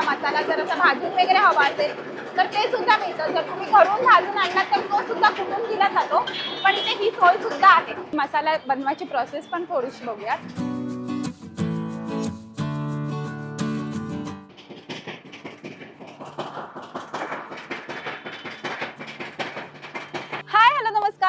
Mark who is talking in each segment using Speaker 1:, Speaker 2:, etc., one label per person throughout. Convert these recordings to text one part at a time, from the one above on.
Speaker 1: तुम्हाला मसाला जर असं भाजून वगैरे हवा असेल तर ते सुद्धा मिळतं. जर तुम्ही घरून भाजून आणलात तर तो सुद्धा कुठून दिला जातो. पण इथे ही सोय सुद्धा आहे. मसाला बनवायची प्रोसेस पण थोडीशी बघूयात.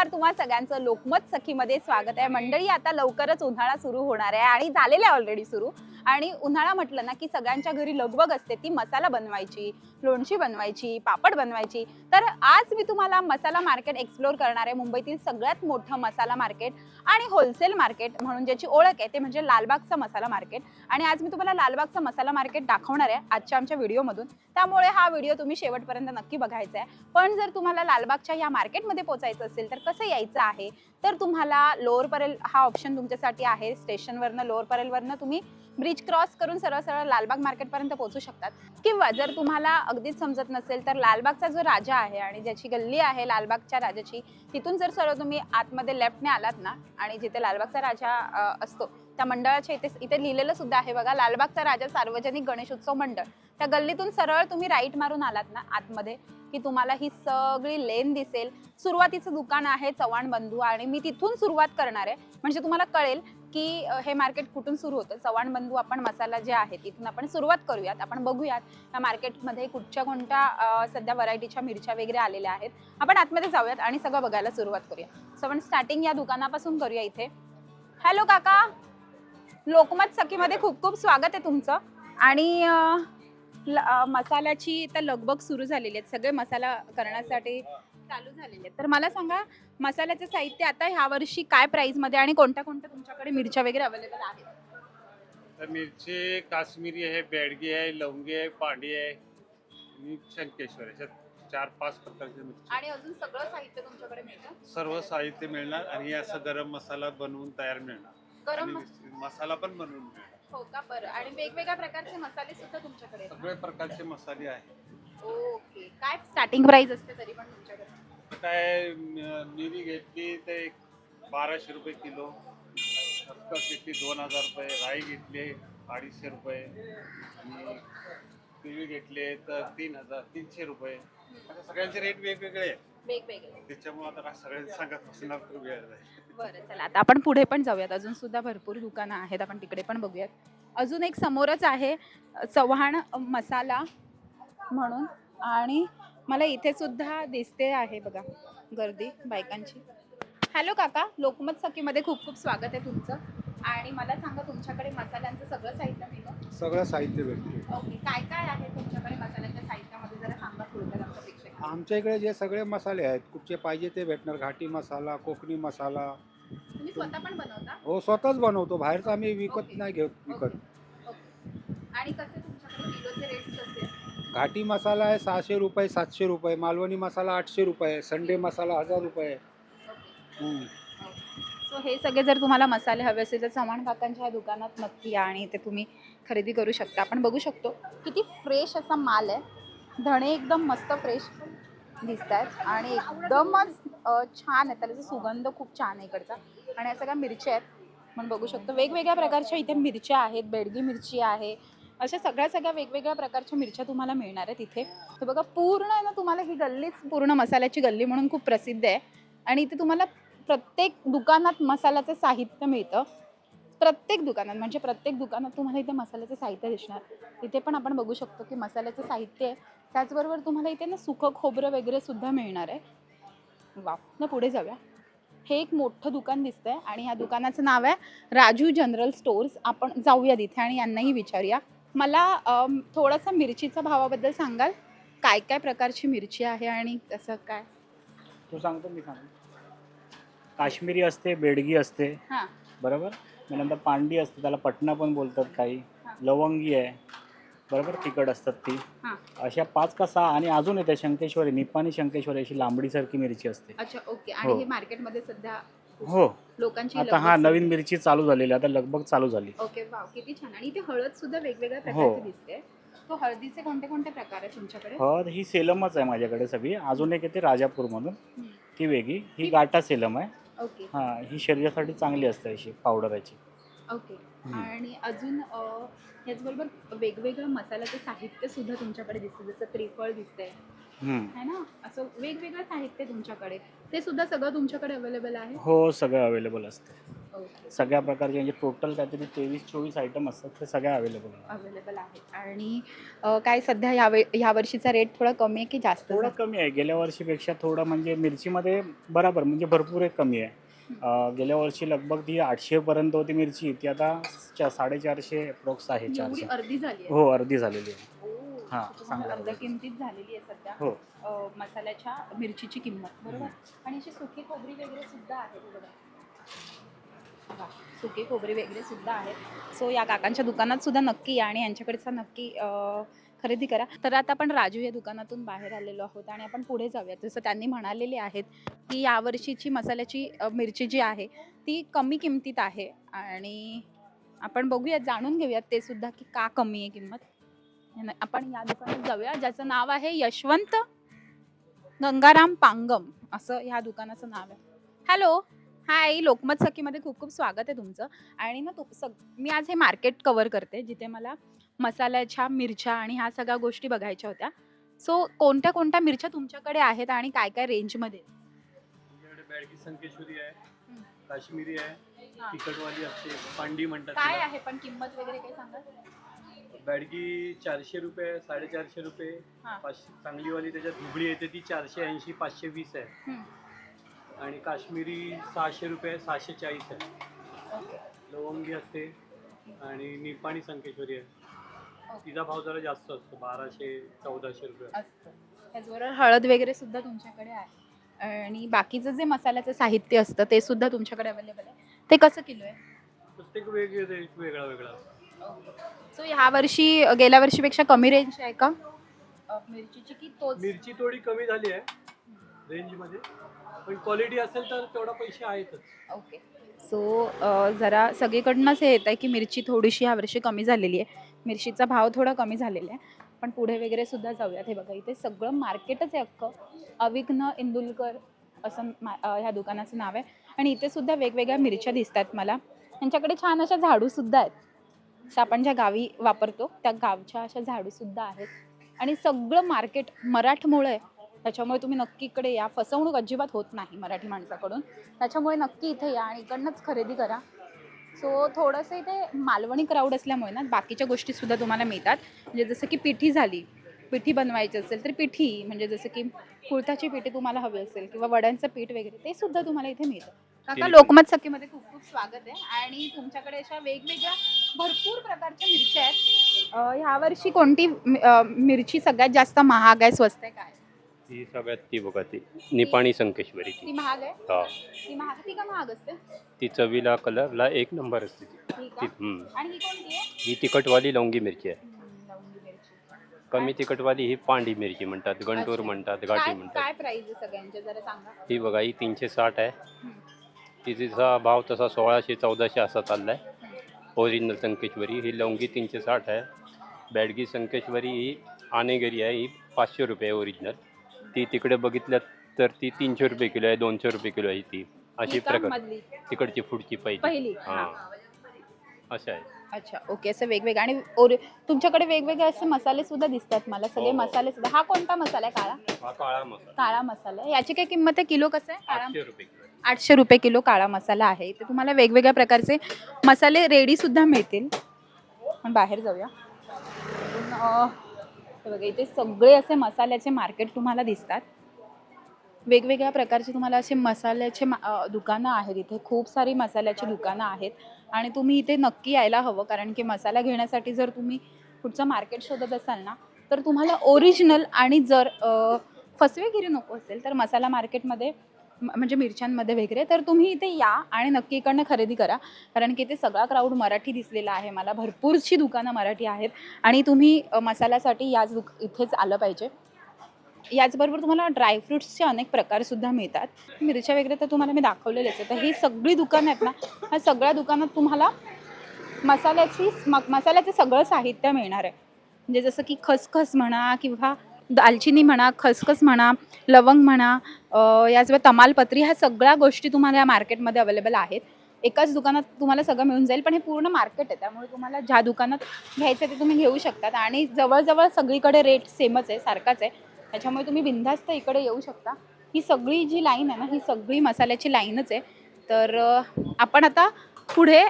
Speaker 1: नमस्कार तुम्हा सगळ्यांचं लोकमत सखीमध्ये स्वागत आहे. मंडळी आता लवकरच उन्हाळा सुरू होणार आहे आणि झालेला आहे ऑलरेडी सुरू. आणि उन्हाळा म्हटलं ना की सगळ्यांच्या घरी लगबग असते ती मसाला बनवायची लोणची बनवायची पापड बनवायची. तर आज मी तुम्हाला मसाला मार्केट एक्सप्लोर करणार आहे. मुंबईतील सगळ्यात मोठं मसाला मार्केट आणि होलसेल मार्केट म्हणून ज्याची ओळख आहे ते म्हणजे लालबागचं मसाला मार्केट. आणि आज मी तुम्हाला लालबागचं मसाला मार्केट दाखवणार आहे आजच्या आमच्या व्हिडिओमधून. त्यामुळे हा व्हिडिओ तुम्ही शेवटपर्यंत नक्की बघायचा आहे. पण जर तुम्हाला लालबागच्या या मार्केटमध्ये पोहोचायचं असेल तर कसं यायचं आहे? तर तुम्हाला लोअर परेल हा ऑप्शन तुमच्यासाठी आहे. स्टेशनवरनं लोअर परेलवरनं तुम्ही ब्रिज क्रॉस करून सरळ सरळ लालबाग मार्केटपर्यंत पोहोचू शकतात. किंवा जर तुम्हाला अगदीच समजत नसेल तर लालबागचा जो राजा आहे आणि ज्याची गल्ली आहे लालबागच्या राजाची तिथून जर सरळ तुम्ही आतमध्ये लेफ्टने आलात ना आणि जिथे लालबागचा राजा असतो त्या मंडळाच्या इथे इथे लिहिलेलं सुद्धा आहे बघा लालबागचा राजा सार्वजनिक गणेशोत्सव मंडळ. त्या गल्लीतून सरळ तुम्ही राईट मारून आलात ना आतमध्ये की तुम्हाला ही सगळी लेन दिसेल. सुरुवातीचं दुकान आहे चव्हाण बंधू आणि मी तिथून सुरुवात करणार आहे. म्हणजे तुम्हाला कळेल की हे मार्केट कुठून सुरू होतं. चव्हाण बंधू आपण मसाला जे आहे तिथून आपण सुरुवात करूयात. आपण बघूयात या मार्केटमध्ये कुठच्या कोणत्या सध्या व्हरायटीच्या मिरच्या वगैरे आलेल्या आहेत. आपण आतमध्ये जाऊयात आणि सगळं बघायला सुरुवात करूया सो आपण स्टार्टिंग या दुकानापासून करूया इथे. हॅलो काका. लोकमत सखीमध्ये खूप खूप स्वागत आहे तुमचं. आणि अ, ल- अ, मसाल्याची तर लगबग सुरू झालेली आहे सगळे मसाला करण्यासाठी चालू झालेले आहेत. तर मला सांगा मसाल्याचं साहित्य आता ह्या वर्षी काय प्राइसमध्ये आणि कोणत्या कोणत्या तुमच्याकडे मिरच्या वगैरे अवेलेबल आहेत?
Speaker 2: तर मिरची काश्मीरी आहे बेडगी आहे लवंगी आहे पांडी आहे आणि शंकेश्वर आहे. चार पाच प्रकारच्या मिरची.
Speaker 1: आणि अजून सगळं साहित्य तुमच्याकडे मिळतं?
Speaker 2: सर्व साहित्य मिळणार आणि असं गरम मसाला बनवून तयार मिळणार.
Speaker 1: गरम
Speaker 2: आणि
Speaker 1: मस-
Speaker 2: मसाला पण बनवून
Speaker 1: हो का बरं? आणि वेगवेगळ्या प्रकारचे मसाले सुद्धा तुमच्याकडे आहेत
Speaker 2: सगळे प्रकारचे मसाले आहे
Speaker 1: ना? ओके. काय स्टार्टिंग प्राइस असते तरी पण तुमच्याकडे?
Speaker 2: काय म- मिरी घेतली ते बाराशे रुपये किलो. खसखस घेतली दोन हजार रुपये. राई घेतली अडीचशे रुपये. आणि तिळी घेतले तर तीन हजार तीनशे रुपये. आता सगळ्यांचे रेट वेगवेगळे आहेत.
Speaker 1: वेगवेगळे.
Speaker 2: त्याच्यामुळे आता सगळ्यांनी सांगत बसणार खूप वेळ जाईल.
Speaker 1: बरं चला आता आपण पुढे पण जाऊयात. अजून सुद्धा भरपूर दुकानं आहेत आपण तिकडे पण बघूयात. अजून एक समोरच आहे अ, चव्हाण मसाला म्हणून. आणि मला इथे सुद्धा दिसते आहे बघा गर्दी बायकांची. हॅलो काका लोकमत सखीमध्ये खूप खूप स्वागत आहे तुमचं. आणि मला सांगा तुमच्याकडे मसाल्यांचं सगळं साहित्य मिळतं
Speaker 3: सगळं साहित्य भेटते.
Speaker 1: ओके काय काय आहे तुमच्याकडे मसाल्यांच्या साहित्यामध्ये जरा सांगा थोडक्यात आमच्या
Speaker 3: इकडे जे सगळे मसाले आहेत कुठचे पाहिजे ते भेटणार. घाटी मसाला कोकणी मसाला.
Speaker 1: तुम्ही स्वतः पण बनवता?
Speaker 3: हो स्वतःच बनवतो. बाहेरचं आम्ही विकत
Speaker 1: ओके.
Speaker 3: नाही घेत विकत.
Speaker 1: ओके. आणि कसे तुमच्याकडे किलोचे रेट्स कसे आहेत?
Speaker 3: घाटी मसाला आहे सहाशे रुपये सातशे रुपये. मालवणी मसाला आठशे रुपये. संडे मसाला हजार रुपये.
Speaker 1: ओके.
Speaker 3: हम्म.
Speaker 1: सो हे सगळे जर तुम्हाला मसाले हवे असेल तर चव्हाण काकांच्या या दुकानात नक्की या आणि ते तुम्ही खरेदी करू शकता. आपण बघू शकतो किती फ्रेश असा माल आहे. धणे एकदम मस्त फ्रेश दिसत आहेत आणि एकदमच छान आहे. त्याला सुगंध खूप छान आहे इकडचा. आणि या सगळ्या मिरच्या आहेत. म्हणून बघू शकतो. वेगवेगळ्या प्रकारच्या इथे मिरच्या आहेत. बेडगी मिरची आहे. अशा सगळ्या सगळ्या वेगवेगळ्या प्रकारच्या मिरच्या तुम्हाला मिळणार आहेत इथे. तर बघा पूर्ण आहे ना तुम्हाला ही गल्लीच पूर्ण मसाल्याची गल्ली म्हणून खूप प्रसिद्ध आहे. आणि इथे तुम्हाला प्रत्येक दुकानात मसाल्याचं साहित्य मिळतं. प्रत्येक दुकानात म्हणजे प्रत्येक दुकानात तुम्हाला इथे मसाल्याचं साहित्य दिसणार. इथे पण आपण बघू शकतो की मसाल्याचं साहित्य आहे. त्याचबरोबर तुम्हाला इथे ना सुकं खोबरं वगैरे सुद्धा मिळणार आहे. वा ना पुढे जाऊया. हे एक मोठं दुकान दिसतंय आणि या दुकानाचं नाव आहे राजू जनरल स्टोर्स. आपण जाऊया तिथे आणि यांनाही विचारूया. मला थोडंसं मिरचीच्या भावाबद्दल सांगाल? काय काय प्रकारची मिरची आहे आणि कसं काय?
Speaker 4: तू सांगतो मी सांगतो. काश्मीरी असते बेडगी असते.
Speaker 1: हां.
Speaker 4: बरोबर? मग नंतर पांडी असते त्याला पटना पण बोलतात काही.
Speaker 1: हां.
Speaker 4: लवंगी आहे. बरोबर तिखट असतात ती.
Speaker 1: हां.
Speaker 4: अशा पाच का सहा आणि अजून येते शंकेश्वरी निपाणी शंकेश्वरी अशी लांबडीसारखी मिरची असते.
Speaker 1: अच्छा ओके. आणि
Speaker 4: हो.
Speaker 1: हे मार्केटमध्ये सध्या
Speaker 4: हो.
Speaker 1: लोकांची
Speaker 4: आता हा
Speaker 1: लगबग
Speaker 4: नवीन मिरची चालू झालेली आहे, आता लगभग चालू झाली.
Speaker 1: ओके वाव किती छान. आणि इथे हळद सुद्धा वेगवेगळ्या
Speaker 4: हो.
Speaker 1: प्रकारची दिसते. तो हळदीचे कोणते कोणते प्रकार आहेत तुमच्याकडे?
Speaker 4: हळद ही सेलमच आहे माझ्याकडे सगळी. अजून एक येते राजापूरमधून.
Speaker 1: हम्म.
Speaker 4: ती वेगळी. ही गाठा सेलम आहे.
Speaker 1: ओके.
Speaker 4: हां ही शरीरासाठी चांगली असते अशी पावडराची.
Speaker 1: ओके.
Speaker 4: हम्म.
Speaker 1: आणि अजून अ, ह्याचबरोबर वेगवेगळं मसाल्याचं साहित्य सुद्धा तुमच्याकडे दिसतं जसं त्रिफळ दिसतंय.
Speaker 4: हम्म.
Speaker 1: है ना? असं वेगवेगळं साहित्य तुमच्याकडे ते सुद्धा सगळं तुमच्याकडे अवेलेबल आहे?
Speaker 4: हो सगळं अवेलेबल असते. सगळ्या प्रकारचे म्हणजे टोटल काहीतरी तेवीस चोवीस आयटम असतात ते सगळे अवेलेबल आहे
Speaker 1: अवेलेबल आहे आणि अ, काय सध्या ह्या वे ह्या वर्षीचा रेट थोडा कमी आहे की जास्त
Speaker 4: थोडं? कमी आहे. गेल्या वर्षीपेक्षा थोडं म्हणजे मिरचीमध्ये बराबर म्हणजे भरपूर एक कमी आहे. अं, गेल्या वर्षी लगभग ती आठशेपर्यंत होती मिरची ती आता चा- साडेचारशे अप्रोक्स आहे
Speaker 1: एवढी
Speaker 4: चारशे.
Speaker 1: अर्धी झाली आहे.
Speaker 4: हो अर्धी झालेली आहे.
Speaker 1: ओ,
Speaker 4: हा,
Speaker 1: तर तुम्हाला
Speaker 4: चांगल्या
Speaker 1: अर्ध्या किमतीत झालेली आहे सध्या.
Speaker 4: हो.
Speaker 1: अ, मसाल्याच्या मिरचीची किंमत बरोबर? आणि अशी सुकी खोबरी वगैरे सुद्धा आहे सुकी खोबरे वगैरे सुद्धा आहेत. सो या काकांच्या दुकानात सुद्धा नक्की या आणि यांच्याकडचा नक्की खरेदी करा. तर आता आपण राजू या दुकानातून बाहेर आलेलो आहोत आणि आपण पुढे जाऊया जसं त्यांनी म्हणालेले आहेत की यावर्षीची मसाल्याची मिरची जी आहे ती कमी किमतीत आहे. आणि आपण बघूयात जाणून घेऊयात ते सुद्धा की का कमी आहे किंमत. आपण या दुकानात जाऊया. ज्याचं नाव आहे यशवंत गंगाराम पांगम. असं ह्या दुकानाचं नाव आहे. हॅलो हाय लोकमत सखीमध्ये खूप खूप स्वागत आहे तुमचं आणि ना तू सग मी आज हे मार्केट कवर करते जिथे मला मसाल्याच्या मिरच्या आणि ह्या सगळ्या गोष्टी बघायच्या होत्या सो कोणत्या कोणत्या मिरच्या तुमच्याकडे आहेत आणि काय काय रेंजमध्ये
Speaker 5: तुमच्याकडे बॅडगी संकेश्वरी आहे. काश्मीरी आहे
Speaker 1: हा.
Speaker 5: तिखटवाली असते पांडी म्हणतात
Speaker 1: काय
Speaker 5: तिला.
Speaker 1: आहे पण किंमत वगैरे काय सांगा
Speaker 5: बॅडगी चारशे रुपये साडेचारशे रुपये
Speaker 1: हा.
Speaker 5: पाचशे चांगलीवाली त्याच्यात दुबळी येते ती चारशे ऐंशी पाचशे वीस आहे. आणि काश्मीरी सहाशे रुपये सहाशे चाळीस आहे. लवंगी असते आणि निपाणी संकेश्वरी आहे. तिचा भाव जरा जास्त असतो बाराशे चौदाशे रुपये.
Speaker 1: असतं. त्याचबरोबर हळद वगैरे सुद्धा तुमच्याकडे आहे. आणि बाकीचं जे मसाल्याचं साहित्य असतं ते सुद्धा तुमच्याकडे अवेलेबल आहे. ते कसं किलो आहे?
Speaker 5: प्रत्येक वेगळे रेट वेगळा वेगळा.
Speaker 1: सो ह्या वर्षी गेल्या वर्षीपेक्षा कमी रेंज आहे का? अ, मिरचीची की तोच?
Speaker 5: मिरची थोडी कमी झाली आहे. रेंजमध्ये पण क्वालिटी असेल तर तेवढा पैसे आहेतच.
Speaker 1: ओके सो जरा सगळीकडनंच हे येत आहे की मिरची थोडीशी ह्या वर्षी कमी झालेली आहे. मिरचीचा भाव थोडा कमी झालेला आहे. पण पुढे वगैरे सुद्धा जाऊयात. हे बघा इथे सगळं मार्केटच आहे अख्खं. अविघ्न इंदुलकर असं मा- अ, ह्या दुकानाचं नाव आहे. आणि इथे सुद्धा वेगवेगळ्या मिरच्या दिसतात मला. त्यांच्याकडे छान अशा झाडूसुद्धा आहेत. जसं आपण ज्या गावी वापरतो त्या गावच्या अशा झाडूसुद्धा आहेत. आणि सगळं मार्केट मराठमोळं आहे. त्याच्यामुळे तुम्ही नक्की इकडे या. फसवणूक अजिबात होत नाही मराठी माणसाकडून. त्याच्यामुळे नक्की इथे या आणि इकडनंच खरेदी करा. सो थोडंसं इथे मालवणी क्राऊड असल्यामुळे ना बाकीच्या गोष्टी सुद्धा तुम्हाला मिळतात. म्हणजे जसं की पिठी झाली पिठी बनवायची असेल तर पिठी म्हणजे जसं की कुळथाची पिठी तुम्हाला हवी असेल किंवा वड्यांचं पीठ वगैरे ते सुद्धा तुम्हाला इथे मिळतं. काका लोकमत सखीमध्ये खूप खूप स्वागत आहे. आणि तुमच्याकडे अशा वेगवेगळ्या भरपूर प्रकारच्या मिरच्या आहेत. ह्यावर्षी कोणती मिरची सगळ्यात जास्त महाग आहे स्वस्त आहे काय?
Speaker 6: ती सगळ्यात ती बघा ती निपाणी संकेश्वरी
Speaker 1: ती.
Speaker 6: ती
Speaker 1: महाग आहे?
Speaker 6: हा.
Speaker 1: ती महाग ती का महाग असते?
Speaker 6: ती चवीला कलरला एक नंबर असते ती.
Speaker 1: ती
Speaker 6: ती
Speaker 1: का
Speaker 6: हम्म.
Speaker 1: आणि ही कोणती आहे?
Speaker 6: ही तिखटवाली लवंगी मिरची आहे.
Speaker 1: हम्म, लवंगी मिरची.
Speaker 6: कमी तिखटवाली ही पांडी मिरची म्हणतात गंटूर
Speaker 1: अच्छा.
Speaker 6: म्हणतात
Speaker 1: काय
Speaker 6: घाटी म्हणतात.
Speaker 1: काय प्राइस आहे सगळ्यांच्या जरा सांगा.
Speaker 6: ही बघा ही तीनशे साठ आहे.
Speaker 1: हम्म.
Speaker 6: तिचा भाव तसा सोळाशे चौदाशे असा चाललाय. ओरिजिनल संकेश्वरी ही लवंगी तीनशे साठ आहे. बॅडगी संकेश्वरी ही आनेगरी आहे ही पाचशे रुपये आहे ओरिजिनल ती तिकडे बघितल्यात तर ती तीनशे रुपये किलो आहे दोनशे रुपये किलो आहे ती. अशी प्रकार
Speaker 1: मधली.
Speaker 6: तिकडची पुढची पाहिजे
Speaker 1: पहिली.
Speaker 6: हा.
Speaker 1: हा.
Speaker 6: असं आहे.
Speaker 1: अच्छा ओके असं वेगवेगळं. आणि ओरि तुमच्याकडे वेगवेगळे असे मसाले सुद्धा दिसतात मला सगळे
Speaker 6: हो, हो.
Speaker 1: मसाले सुद्धा. हा कोणता मसाला आहे काळा?
Speaker 6: हा काळा मसाला.
Speaker 1: काळा मसाला. आहे. याची काय किंमत आहे? किलो कसं आहे? काळा
Speaker 6: आठशे रुपये किलो आहे.
Speaker 1: आठशे रुपये किलो काळा मसाला आहे. इथे तुम्हाला वेगवेगळ्या प्रकारचे मसाले रेडी सुद्धा मिळतील. आपण बाहेर जाऊया. अजून, अं, हे बघा इथे सगळे असे मसाल्याचे मार्केट तुम्हाला दिसतात. वेगवेगळ्या प्रकारचे तुम्हाला असे मसाल्याचे मा- दुकानं आहेत. इथे खूप सारी मसाल्याची दुकानं आहेत. आणि तुम्ही इथे नक्की यायला हवं. कारण की मसाला घेण्यासाठी जर तुम्ही पुढचं मार्केट शोधत असाल ना तर तुम्हाला ओरिजिनल आणि जर फसवेगिरी नको असेल तर मसाला मार्केटमध्ये म्हणजे मिरच्यांमध्ये वगैरे तर तुम्ही इथे या आणि नक्की इकडनं खरेदी करा. कारण की इथे सगळा क्राऊड मराठी दिसलेला आहे. मला भरपूरशी दुकानं मराठी आहेत. आणि तुम्ही मसाल्यासाठी याच दुक इथेच आलं पाहिजे. याचबरोबर तुम्हाला ड्रायफ्रुट्सचे अनेक प्रकारसुद्धा मिळतात. मिरच्या वगैरे तर तुम्हाला मी दाखवलेलेच आहे तर ही सगळी दुकानं आहेत ना ह्या सगळ्या दुकानात तुम्हाला मसाल्याची मसाल्याचं सगळं साहित्य मिळणार आहे. म्हणजे जसं की खसखस म्हणा किंवा दालचिनी म्हणा खसखस म्हणा लवंग म्हणा अ, याचबरोबर तमालपत्री ह्या सगळ्या गोष्टी तुम्हाला या मार्केटमध्ये अवेलेबल आहेत. एकाच दुकानात तुम्हाला सगळं मिळून जाईल पण हे पूर्ण मार्केट आहे. त्यामुळे तुम्हाला ज्या दुकानात घ्यायचं ते तुम्ही घेऊ शकतात. आणि जवळजवळ सगळीकडे रेट सेमच आहे सारखाच आहे. त्याच्यामुळे तुम्ही बिंधास्त इकडे येऊ शकता. ही सगळी जी लाईन आहे ना ही सगळी मसाल्याची लाईनच आहे. तर आपण आता पुढे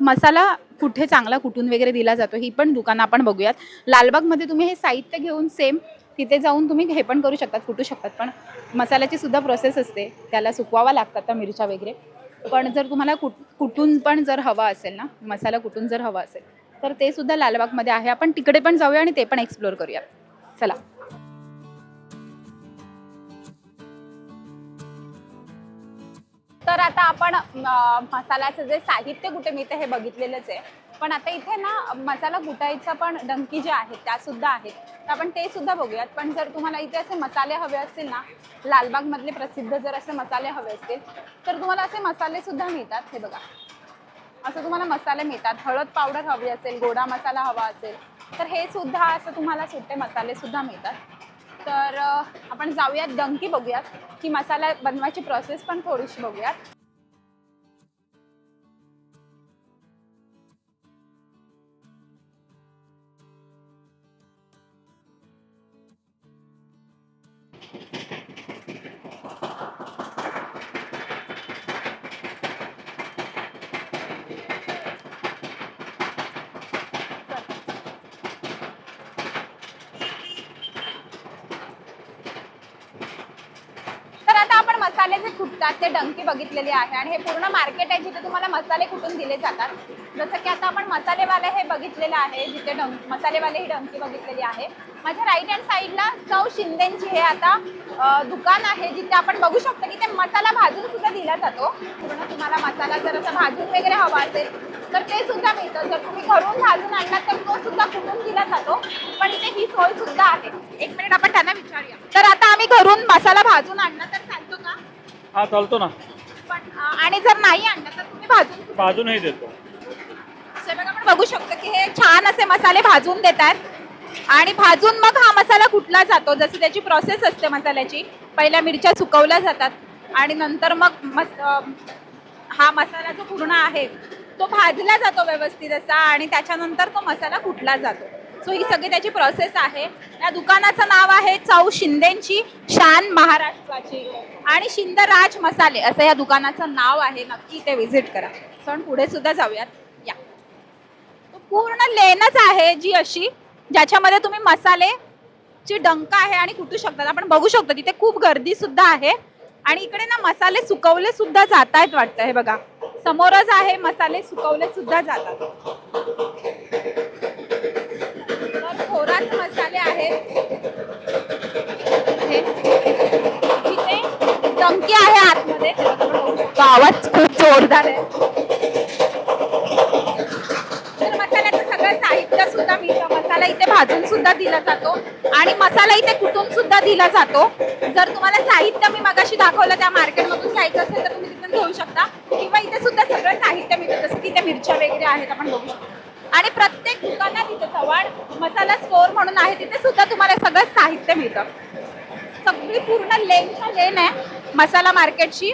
Speaker 1: मसाला कुठे चांगला कुठून वगैरे दिला जातो ही पण दुकानं आपण बघूयात. लालबागमध्ये तुम्ही हे साहित्य घेऊन सेम तिथे जाऊन तुम्ही हे पण करू शकतात कुटू शकतात पण मसाल्याची सुद्धा प्रोसेस असते. त्याला सुकवावा लागतात त्या मिरच्या वगैरे. पण जर तुम्हाला कुट कुठून पण जर हवा असेल ना मसाला कुठून जर हवा असेल तर ते सुद्धा लालबागमध्ये आहे. आपण तिकडे पण जाऊया आणि ते पण एक्सप्लोर करूया. चला. तर आता आपण मसाल्याचं जे साहित्य कुठे मिळतं हे बघितलेलंच आहे. पण आता इथे ना मसाला कुटायचा पण डंकी ज्या आहेत त्या सुद्धा आहेत. तर आपण ते सुद्धा बघूयात. पण जर तुम्हाला इथे असे मसाले हवे असतील ना लालबाग मधले प्रसिद्ध जर असे मसाले हवे असतील तर तुम्हाला असे मसाले सुद्धा मिळतात. हे बघा. असं तुम्हाला मसाले मिळतात. हळद पावडर हवी असेल गोडा मसाला हवा असेल तर हे सुद्धा असं तुम्हाला सुट्टे मसाले सुद्धा मिळतात. तर आपण जाऊयात डंकी बघूयात. की मसाला बनवायची प्रोसेस पण थोडीशी बघूयात. इथे डंकी बघितलेली आहे आणि हे पूर्ण मार्केट आहे जिथे तुम्हाला मसाले कुठून दिले जातात. जसं की आता आपण मसालेवाले हे बघितलेलं आहे जिथे डंक मसालेवाले ही डंकी बघितलेली आहे. माझ्या राईट हँड साईडला चौ शिंदेची हे आता दुकान आहे जिथे आपण बघू शकतो की ते मसाला भाजून सुद्धा दिला जातो. पूर्ण तुम्हाला मसाला जर असा भाजून वगैरे हवा असेल तर ते सुद्धा मिळतं. जर तुम्ही घरून भाजून आणलात तर तो सुद्धा कुठून दिला जातो. पण इथे ही सोय सुद्धा आहे. एक मिनिट आपण त्यांना विचारूया. तर आता आम्ही घरून मसाला भाजून आणला तर
Speaker 5: हा चालतो ना.
Speaker 1: पण अं, आणि जर नाही आणलं तर तुम्ही भाजून
Speaker 5: बाजूनही देतो.
Speaker 1: बघा आपण बघू शकतो की हे छान असे मसाले भाजून देतात. आणि भाजून मग हा मसाला कुठला जातो? जसं त्याची प्रोसेस असते मसाल्याची. पहिल्या मिरच्या सुकवल्या जातात. आणि नंतर मग मस अं, हा मसाला जो पूर्ण आहे तो भाजला जातो व्यवस्थित असा. आणि त्याच्यानंतर तो मसाला कुटला जातो? सो ही सगळी त्याची प्रोसेस आहे. या दुकानाचं नाव आहे चौ शिंदेची शान महाराष्ट्राची. आणि शिंद राज मसाले असं या दुकानाचं नाव आहे. नक्की ते व्हिजिट करा. सण पुढे सुद्धा जाऊयात. या. पूर्ण लेनच आहे जी अशी ज्याच्यामध्ये तुम्ही मसाले ची डंक आहे आणि कुटू शकतात. आपण बघू शकतो तिथे खूप गर्दी सुद्धा आहे. आणि इकडे ना मसाले सुकवले सुद्धा जात आहेत वाटतं. हे बघा. समोरच आहे मसाले सुकवले सुद्धा जातात. थोरात मसाले आहेत. डंकी आहे आतमध्ये. शकतो. आवाज खूप जोरदार आहे. तर मसाल्याचं सगळं साहित्य सुद्धा मिळतं मसाला इथे भाजून सुद्धा दिला जातो. आणि मसाला इथे कुटून सुद्धा दिला जातो. जर तुम्हाला साहित्य मी मगाशी दाखवलं त्या मार्केटमधून घ्यायचं असेल तर तुम्ही तिथून घेऊ शकता. किंवा इथे सुद्धा सगळं साहित्य मिळतं जसं की इथे मिरच्या वगैरे आहेत आपण बघू शकतो. आणि प्रत्येक दुकानात इथे चव्हाण मसाला स्टोअर म्हणून आहे तिथे सुद्धा तुम्हाला सगळं साहित्य मिळतं. सगळी पूर्ण लेनच्या लेन आहे मसाला मार्केटची.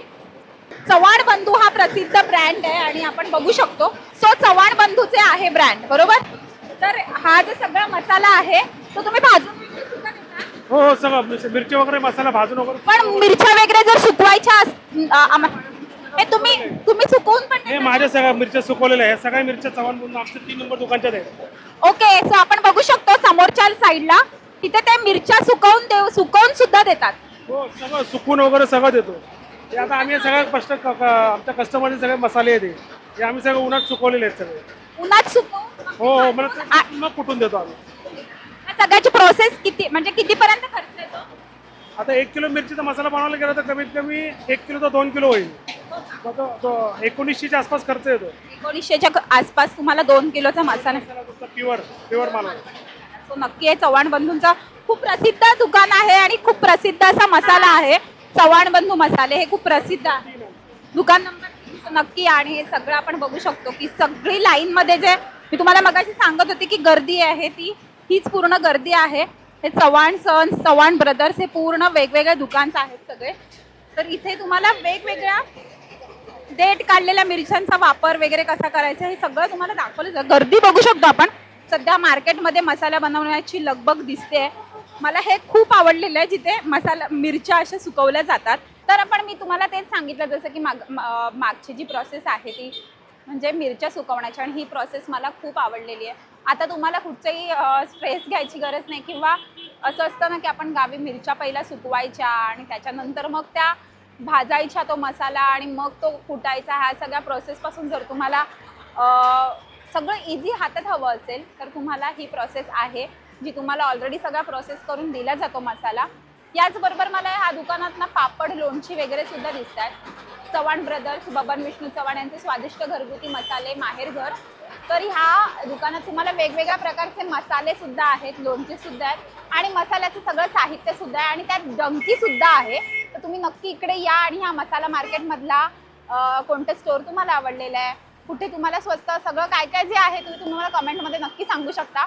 Speaker 1: चव्हाण बंधू हा प्रसिद्ध ब्रँड आहे आणि आपण बघू शकतो. सो चव्हाण बंधूचे आहे ब्रँड बरोबर? तर हा जो सगळा मसाला आहे तो तुम्ही भाजून?
Speaker 5: हो हो सगळं. मिरची वगैरे मसाला भाजून वगैरे
Speaker 1: पण मिरच्या वगैरे जर सुकवायच्या हे तुम्ही तुम्ही सुकवून पण
Speaker 5: हे? माझ्या सगळ्या मिरच्या सुकवलेल्या आहे सगळ्या मिरच्या चव्हाण म्हणून आमच्या तीन नंबर दुकानच्या आहेत.
Speaker 1: ओके सो आपण बघू शकतो समोरच्या साईडला. तिथे ते मिरच्या सुकवून देऊ सुकवून सुद्धा देतात.
Speaker 5: हो सगळं सुकून वगैरे सगळं देतो. आता आम्ही सगळ्या कष्ट क- क- आमच्या कस्टमरचे सगळे मसाले आहेत हे. हे आम्ही सगळे उन्हात सुकवलेले आहेत सगळे.
Speaker 1: उन्हात सुकवून?
Speaker 5: हो हो मला ते मग कुठून देतो आम्ही?
Speaker 1: या सगळ्याची प्रोसेस किती म्हणजे कितीपर्यंत खर्च येतो?
Speaker 5: आता एक किलो मिरचीचा मसाला बनवायला गेला तर कमीत कमी एक किलो तर दोन किलो होईल. मग तो- तो एकोणीसशेच्या आसपास खर्च येतो.
Speaker 1: एकोणीसशेच्या आसपास तुम्हाला दोन किलोचा मसाला
Speaker 5: प्युअर प्युअर माल.
Speaker 1: तो नक्की आहे. चव्हाण बंधूंचा खूप प्रसिद्ध दुकान आहे आणि खूप प्रसिद्ध असा मसाला आहे. चव्हाण बंधू मसाले हे खूप प्रसिद्ध आहे. दुकान नंबर तीनचं नक्की आणि हे सगळं आपण बघू शकतो की सगळी लाईन मध्ये जे मी तुम्हाला मगाशी सांगत होते की गर्दी आहे ती हीच पूर्ण गर्दी आहे. हे चव्हाण सन्स चव्हाण ब्रदर्स हे पूर्ण वेगवेगळे दुकान्स आहेत सगळे. तर इथे तुम्हाला वेगवेगळ्या देठ काढलेल्या मिरच्यांचा वापर वगैरे कसा करायचा हे सगळं तुम्हाला दाखवलं जातं. गर्दी बघू शकतो आपण. सध्या मार्केटमध्ये मसाला बनवण्याची लगबग दिसते मला हे खूप आवडलेलं आहे जिथे मसाला मिरच्या अशा सुकवल्या जातात. तर आपण मी तुम्हाला तेच सांगितलं जसं की माग मागची जी प्रोसेस आहे ती म्हणजे मिरच्या सुकवण्याची आणि ही प्रोसेस मला खूप आवडलेली आहे. आता तुम्हाला कुठचंही स्ट्रेस घ्यायची गरज नाही किंवा असं असतं ना की आपण गावी मिरच्या पहिल्या सुकवायच्या आणि त्याच्यानंतर मग त्या भाजायच्या तो मसाला आणि मग तो कुटायचा ह्या सगळ्या प्रोसेसपासून जर तुम्हाला सगळं इझी हातात हवं असेल तर तुम्हाला ही प्रोसेस आहे जी तुम्हाला ऑलरेडी सगळा प्रोसेस करून दिला जातो मसाला. याचबरोबर मला ह्या दुकानात ना पापड लोणची वगैरे सुद्धा दिसत आहेत चव्हाण ब्रदर्स बबन विष्णू चव्हाण यांचे स्वादिष्ट घरगुती मसाले माहेरघर तर ह्या दुकानात तुम्हाला वेगवेगळ्या प्रकारचे मसाले सुद्धा आहेत लोणचे सुद्धा आहेत आणि मसाल्याचं सगळं साहित्य सुद्धा आहे आणि त्यात डंकी सुद्धा आहे. तर तुम्ही नक्की इकडे या आणि ह्या मसाला मार्केटमधला कोणतं स्टोर तुम्हाला आवडलेलं आहे? कुठे तुम्हाला स्वस्त सगळं काय काय जे आहे तुम्ही तुम्हाला कमेंटमध्ये नक्की सांगू शकता.